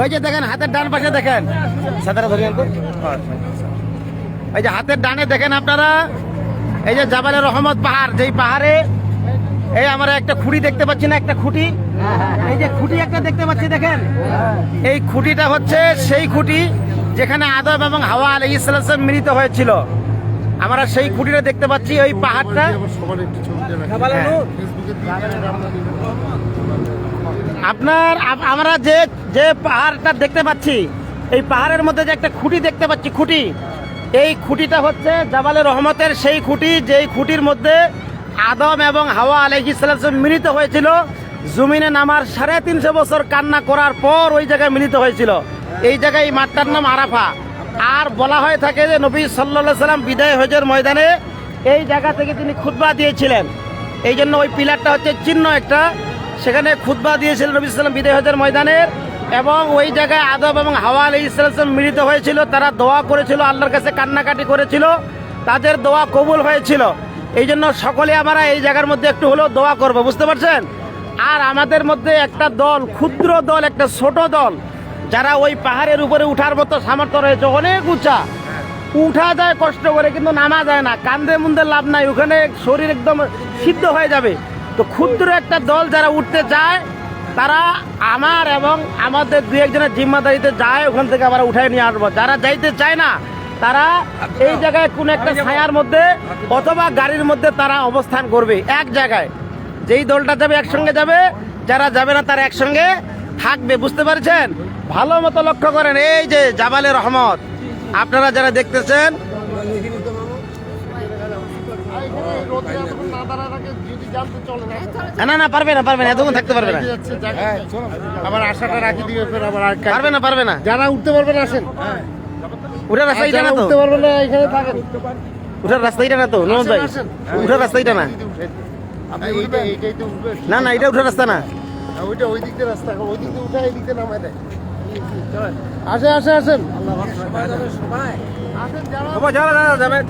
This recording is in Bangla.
ওই যে দেখেন হাতের ডান পাশে দেখেন। সাদারা এই যে হাতের ডানে দেখেন আপনারা? এই যে জাবালে রহমত পাহাড় যেই পাহাড়ে এই আমরা একটা খুঁটি দেখতে পাচ্ছি না একটা খুঁটি? এই যে খুঁটি একটা দেখতে পাচ্ছি দেখেন? এই খুঁটিটা হচ্ছে সেই খুঁটি যেখানে আদম এবং হাওয়া আলী ইসলাম মিলিত হয়েছিল। আমরা সেই খুঁটিটা দেখতে পাচ্ছি ওই পাহাড়টা সবার একটু ছবিটা রাখি হ্যাঁ। ফেসবুকে দিয়ে আমরা দিব। আপনার আমরা যে যে পাহাড়টা দেখতে পাচ্ছি, এই পাহাড়ের মধ্যে যে একটা খুঁটি দেখতে পাচ্ছি, খুঁটি, এই খুঁটিটা হচ্ছে জাবালে রহমতের সেই খুঁটি, যেই খুঁটির মধ্যে আদম এবং হাওয়া আলহিসাম মিলিত হয়েছিল। জমিনে নামার সাড়ে তিনশো বছর কান্না করার পর ওই জায়গায় মিলিত হয়েছিল। এই জায়গায় এই মাঠটার নাম আরাফা। আর বলা হয়ে থাকে যে নবী সাল্লা সাল্লাম বিদায় হজের ময়দানে এই জায়গা থেকে তিনি খুতবা দিয়েছিলেন। এই জন্য ওই পিলারটা হচ্ছে চিহ্ন একটা। সেখানে খুতবা দিয়েছিলেন নবী সাল্লাম বিদায় হজের ময়দানের এবং ওই জায়গায় আদব এবং হাওয়া আলী ইসলাম মিলিত হয়েছিল। তারা দোয়া করেছিল, আল্লাহর কাছে কান্নাকাটি করেছিল। তাদের দোয়া কবুল হয়েছিল। এই জন্য সকলে আমরা এই জায়গার মধ্যে একটু হলেও দোয়া করব, বুঝতে পারছেন? আর আমাদের মধ্যে একটা দল, ক্ষুদ্র দল, একটা ছোট দল, যারা ওই পাহাড়ের উপরে উঠার মতো সামর্থ্য রয়েছে, অনেক উঁচা। উঠা যায় কষ্ট করে, কিন্তু নামা যায় না। কান্দে মুন্দে লাভ নাই, ওখানে শরীর একদম সিদ্ধ হয়ে যাবে। তো ক্ষুদ্র একটা দল যারা উঠতে চায় তারা আমার এবং আমাদের দু একজনের জিম্মাদারিতে যায় ওখান থেকে আমরা উঠাই নিয়ে আসব। যারা যাইতে চায় না তারা এই জায়গায় কোন একটা ছায়ার মধ্যে অথবা গাড়ির মধ্যে তারা অবস্থান করবে। এক জায়গায়। যেই দলটা যাবে একসঙ্গে যাবে যারা যাবে না তারা একসঙ্গে থাকবে। বুঝতে পারছেন? ভালো মতো লক্ষ্য করেন। এই যে জাবালে রহমত। আপনারা যারা দেখতেছেন না দাঁড়ার আগে যদি জানতে চলে না। না না পারবে না পারবে না এতক্ষণ থাকতে পারবে না। জায়গা- আবার আশাটা রাখি দিবে ফের আবার পারবে না পারবে না। যারা উঠতে আসেন। উঠার রাস্তা আর এটা যারা না তো? উঠতে পারবেন না এখানে থাকেন। উঠার রাস্তা এটা না তো? ভাই উঠার রাস্তা এটা না আপনি এইটা- এইটাই তো উঠবেন। না না এটা উঠার রাস্তা না। ওইটা ওই দিক দিয়ে রাস্তা। ওই দিক দিয়ে উঠে এই দিক দিয়ে নামায় দেয়। আসে আসে আসেন আসেন। যারা যাবে